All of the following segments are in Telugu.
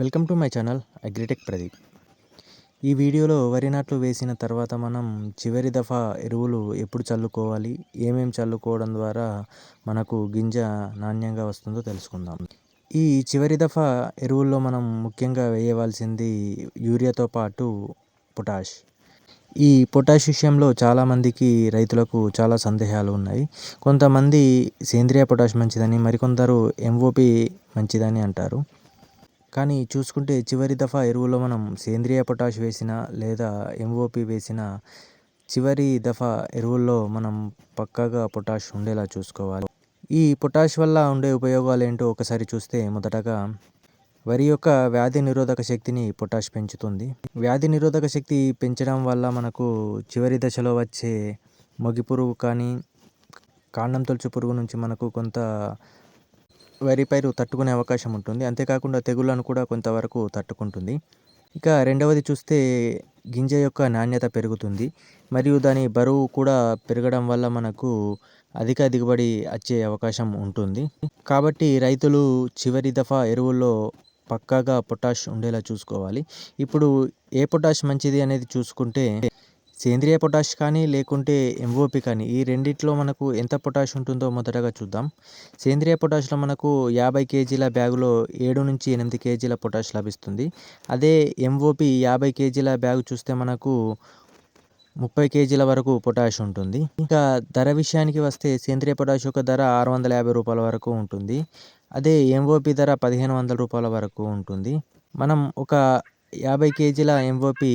Welcome to my channel Agritech Pradeep. ఈ వీడియోలో వరి నాట్లు వేసిన తర్వాత మనం చివరి దఫా ఎరువులు ఎప్పుడు చల్లుకోవాలి ఏమేమి చల్లుకోవడం ద్వారా మనకు గింజ నాణ్యంగా వస్తుందో తెలుసుకుందాం. ఈ చివరి దఫా ఎరువుల్లో మనం ముఖ్యంగా వేయవలసింది యూరియాతో పాటు పొటాష్. ఈ పొటాష్ విషయంలో చాలామందికి రైతులకు చాలా సందేహాలు ఉన్నాయి. కొంతమంది సేంద్రియ పొటాష్ మంచిదని మరికొందరు ఎంఓపి మంచిదని అంటారు. కానీ చూసుకుంటే చివరి దఫా ఎరువులో మనం సేంద్రియ పొటాష్ వేసిన లేదా ఎంఓపి వేసిన చివరి దఫా ఎరువుల్లో మనం పక్కాగా పొటాష్ ఉండేలా చూసుకోవాలి. ఈ పొటాష్ వల్ల ఉండే ఉపయోగాలు ఏంటో ఒకసారి చూస్తే మొదటగా వరి యొక్క వ్యాధి నిరోధక శక్తిని పొటాష్ పెంచుతుంది. వ్యాధి నిరోధక శక్తి పెంచడం వల్ల మనకు చివరి దశలో వచ్చే మొగి పురుగు కానీ కాండం తొలుచు పురుగు నుంచి మనకు కొంత వరి పైరు తట్టుకునే అవకాశం ఉంటుంది. అంతేకాకుండా తెగుళ్ళను కూడా కొంతవరకు తట్టుకుంటుంది. ఇక రెండవది చూస్తే గింజ యొక్క నాణ్యత పెరుగుతుంది. మరియు దాని బరువు కూడా పెరగడం వల్ల మనకు అధిక దిగుబడి వచ్చే అవకాశం ఉంటుంది. కాబట్టి రైతులు చివరి దఫా ఎరువుల్లో పక్కాగా పొటాష్ ఉండేలా చూసుకోవాలి. ఇప్పుడు ఏ పొటాష్ మంచిది అనేది చూసుకుంటే సేంద్రియ పొటాష్ కానీ లేకుంటే ఎంఓపి కానీ ఈ రెండిట్లో మనకు ఎంత పొటాష్ ఉంటుందో మొదటగా చూద్దాం. సేంద్రియ పొటాష్లో మనకు యాభై కేజీల బ్యాగులో ఏడు నుంచి ఎనిమిది కేజీల పొటాష్ లభిస్తుంది. అదే ఎంఓపి యాభై కేజీల బ్యాగు చూస్తే మనకు ముప్పై కేజీల వరకు పొటాష్ ఉంటుంది. ఇంకా ధర విషయానికి వస్తే సేంద్రియ పొటాష్ యొక్క ధర ఆరు వందల యాభై రూపాయల వరకు ఉంటుంది. అదే ఎంఓపి ధర పదిహేను వందల రూపాయల వరకు ఉంటుంది. మనం ఒక యాభై కేజీల ఎంఓపి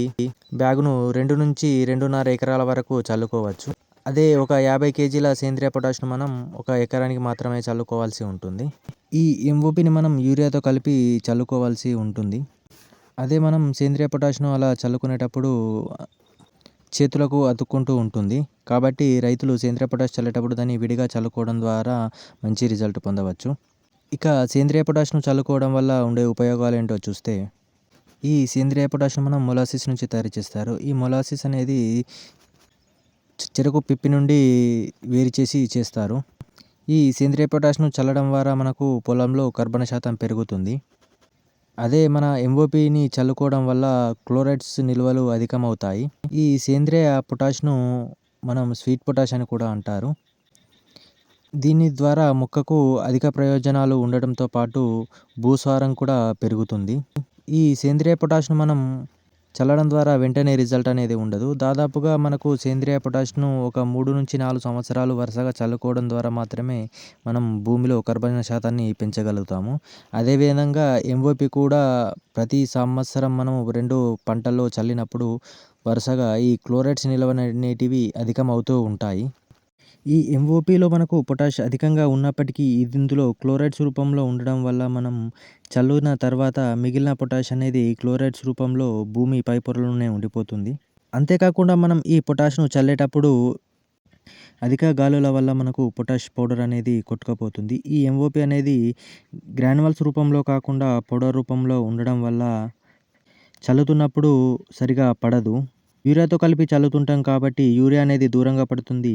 బ్యాగును రెండు నుంచి రెండున్నర ఎకరాల వరకు చల్లుకోవచ్చు. అదే ఒక యాభై కేజీల సేంద్రియ పొటాష్ను మనం ఒక ఎకరానికి మాత్రమే చల్లుకోవాల్సి ఉంటుంది. ఈ ఎంఓపిని మనం యూరియాతో కలిపి చల్లుకోవాల్సి ఉంటుంది. అదే మనం సేంద్రియ పొటాష్ను అలా చల్లుకునేటప్పుడు చేతులకు అతుక్కుంటూ ఉంటుంది. కాబట్టి రైతులు సేంద్రియ పొటాష్ చల్లేటప్పుడు దాన్ని విడిగా చల్లుకోవడం ద్వారా మంచి రిజల్ట్ పొందవచ్చు. ఇక సేంద్రియ పొటాష్ను చల్లుకోవడం వల్ల ఉండే ఉపయోగాలు ఏంటో చూస్తే ఈ సేంద్రియ పొటాషియం మనం మొలాసిస్ నుంచి తయారు చేస్తారు. ఈ మొలాసిస్ అనేది చెరుకు పిప్పి నుండి వేరు చేసి చేస్తారు. ఈ సేంద్రియ పొటాష్ను చల్లడం ద్వారా మనకు పొలంలో కర్బన శాతం పెరుగుతుంది. అదే మన ఎంఓపిని చల్లుకోవడం వల్ల క్లోరైడ్స్ నిల్వలు అధికమవుతాయి. ఈ సేంద్రియ పొటాష్ను మనం స్వీట్ పొటాష్ అని కూడా అంటారు. దీని ద్వారా మొక్కకు అధిక ప్రయోజనాలు ఉండడంతో పాటు భూసారం కూడా పెరుగుతుంది. ఈ సేంద్రియ పొటాష్ను మనం చల్లడం ద్వారా వెంటనే రిజల్ట్ అనేది ఉండదు. దాదాపుగా మనకు సేంద్రియ పొటాష్ను ఒక మూడు నుంచి నాలుగు సంవత్సరాలు వరుసగా చల్లుకోవడం ద్వారా మాత్రమే మనం భూమిలో కర్బన శాతాన్ని పెంచగలుగుతాము. అదేవిధంగా ఎంఓపి కూడా ప్రతి సంవత్సరం మనం రెండు పంటల్లో చల్లినప్పుడు వరుసగా ఈ క్లోరైడ్స్ నిల్వనేటివి అధికమవుతూ ఉంటాయి. ఈ ఎంఓపిలో మనకు పొటాష్ అధికంగా ఉన్నప్పటికీ ఇందులో క్లోరైడ్స్ రూపంలో ఉండడం వల్ల మనం చల్లిన తర్వాత మిగిలిన పొటాష్ అనేది క్లోరైడ్స్ రూపంలో భూమి పై పొరలోనే ఉండిపోతుంది. అంతేకాకుండా మనం ఈ పొటాష్ను చల్లేటప్పుడు అధిక గాలుల వల్ల మనకు పొటాష్ పౌడర్ అనేది కొట్టుకపోతుంది. ఈ ఎంఓపి అనేది గ్రాన్యువల్స్ రూపంలో కాకుండా పౌడర్ రూపంలో ఉండడం వల్ల చల్లుతున్నప్పుడు సరిగా పడదు. యూరియాతో కలిపి చల్లుతుంటాం కాబట్టి యూరియా అనేది దూరంగా పడుతుంది.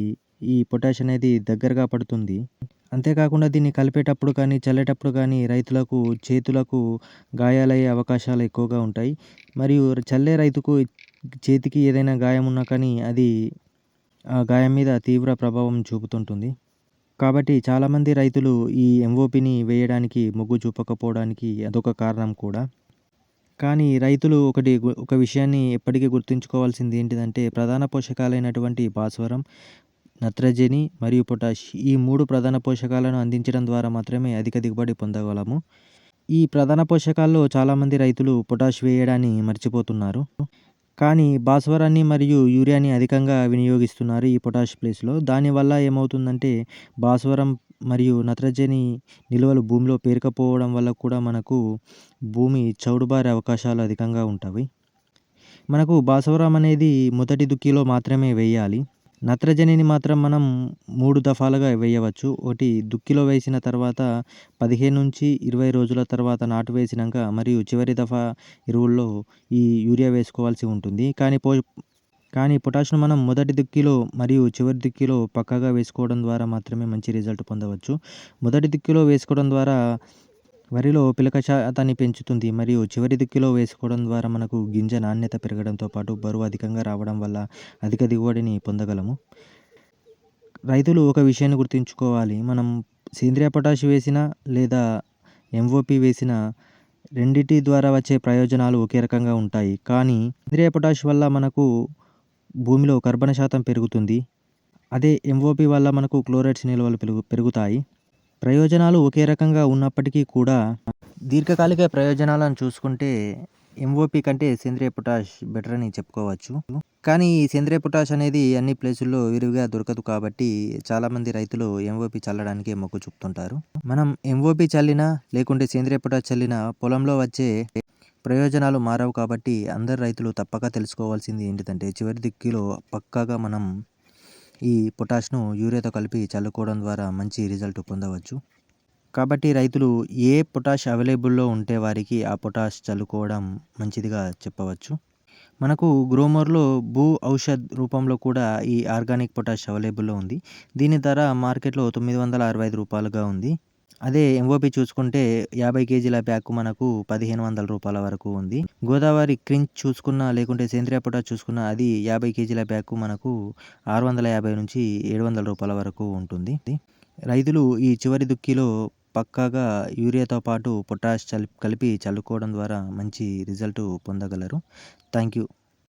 ఈ పొటాష్ అనేది దగ్గరగా పడుతుంది. అంతేకాకుండా దీన్ని కలిపేటప్పుడు కానీ చల్లేటప్పుడు కానీ రైతులకు చేతులకు గాయాలయ్యే అవకాశాలు ఎక్కువగా ఉంటాయి. మరియు చల్లే రైతుకు చేతికి ఏదైనా గాయం ఉన్నా కానీ అది ఆ గాయం మీద తీవ్ర ప్రభావం చూపుతుంటుంది. కాబట్టి చాలామంది రైతులు ఈ ఎంఓపిని వేయడానికి మొగ్గు చూపకపోవడానికి అదొక కారణం కూడా. కానీ రైతులు ఒకటి ఒక విషయాన్ని ఎప్పటికీ గుర్తుంచుకోవాల్సింది ఏంటిదంటే ప్రధాన పోషకాలైనటువంటి భాస్వరం నత్రజని మరియు పొటాష్ ఈ మూడు ప్రధాన పోషకాలను అందించడం ద్వారా మాత్రమే అధిక దిగుబడి పొందగలము. ఈ ప్రధాన పోషకాల్లో చాలామంది రైతులు పొటాష్ వేయడాన్ని మర్చిపోతున్నారు. కానీ భాస్వరాన్ని మరియు యూరియాని అధికంగా వినియోగిస్తున్నారు ఈ పొటాష్ ప్లేస్లో. దానివల్ల ఏమవుతుందంటే భాస్వరం మరియు నత్రజని నిల్వలు భూమిలో పేరుకపోవడం వల్ల కూడా మనకు భూమి చౌడుబారే అవకాశాలు అధికంగా ఉంటాయి. మనకు భాస్వరం అనేది మొదటి దుక్కిలో మాత్రమే వేయాలి. నత్రజనిని మాత్రం మనం మూడు దఫాలుగా వేయవచ్చు. ఒకటి దుక్కిలో వేసిన తర్వాత పదిహేను నుంచి ఇరవై రోజుల తర్వాత నాటు వేసినాక మరియు చివరి దఫా ఎరువుల్లో ఈ యూరియా వేసుకోవాల్సి ఉంటుంది. కానీ పో కానీ పొటాష్ను మనం మొదటి దుక్కిలో మరియు చివరి దుక్కిలో పక్కగా వేసుకోవడం ద్వారా మాత్రమే మంచి రిజల్ట్ పొందవచ్చు. మొదటి దుక్కిలో వేసుకోవడం ద్వారా వరిలో పిలక శాతాన్ని పెంచుతుంది మరియు చివరి దిక్కులో వేసుకోవడం ద్వారా మనకు గింజ నాణ్యత పెరగడంతో పాటు బరువు అధికంగా రావడం వల్ల అధిక దిగుబడిని పొందగలము. రైతులు ఒక విషయాన్ని గుర్తుంచుకోవాలి. మనం సేంద్రియ పొటాష్ వేసిన లేదా ఎంఓపి వేసిన రెండిటి ద్వారా వచ్చే ప్రయోజనాలు ఒకే రకంగా ఉంటాయి. కానీ సేంద్రియ పొటాష్ వల్ల మనకు భూమిలో కర్బన శాతం పెరుగుతుంది. అదే ఎంఓపి వల్ల మనకు క్లోరైడ్స్ నిల్వలు పెరుగు పెరుగుతాయి. ప్రయోజనాలు ఒకే రకంగా ఉన్నప్పటికీ కూడా దీర్ఘకాలిక ప్రయోజనాలను చూసుకుంటే ఎంఓపి కంటే సేంద్రియ పొటాష్ బెటర్ అని చెప్పుకోవచ్చు. కానీ ఈ సేంద్రియ పొటాష్ అనేది అన్ని ప్లేసుల్లో విరివిగా దొరకదు కాబట్టి చాలామంది రైతులు ఎంఓపి చల్లడానికి మొగ్గు చూపుతుంటారు. మనం ఎంఓపి చల్లినా లేకుంటే సేంద్రియ పొటాష్ చల్లినా పొలంలో వచ్చే ప్రయోజనాలు మారవు కాబట్టి అందరు రైతులు తప్పక తెలుసుకోవాల్సింది ఏంటిదంటే చివరి దిక్కులో పక్కాగా మనం ఈ పొటాష్ను యూరియాతో కలిపి చల్లుకోవడం ద్వారా మంచి రిజల్ట్ పొందవచ్చు. కాబట్టి రైతులు ఏ పొటాష్ అవైలబుల్లో ఉంటే వారికి ఆ పొటాష్ చల్లుకోవడం మంచిదిగా చెప్పవచ్చు. మనకు గ్రోమర్లో భూ ఔషధ్ రూపంలో కూడా ఈ ఆర్గానిక్ పొటాష్ అవైలబుల్లో ఉంది. దీని ధర మార్కెట్లో తొమ్మిది వందల అరవై ఐదు రూపాయలుగా ఉంది. అదే ఎంఓపి చూసుకుంటే యాభై కేజీల బ్యాగ్ మనకు పదిహేను వందల రూపాయల వరకు ఉంది. గోదావరి క్రించ్ చూసుకున్నా లేకుంటే సేంద్రియ పొటాష్ చూసుకున్నా అది యాభై కేజీల బ్యాగ్ మనకు ఆరు వందల యాభై నుంచి ఏడు వందల రూపాయల వరకు ఉంటుంది. రైతులు ఈ చివరి దుక్కిలో పక్కాగా యూరియాతో పాటు పొటాష్ చల్ కలిపి చల్లుకోవడం ద్వారా మంచి రిజల్ట్ పొందగలరు. Thank you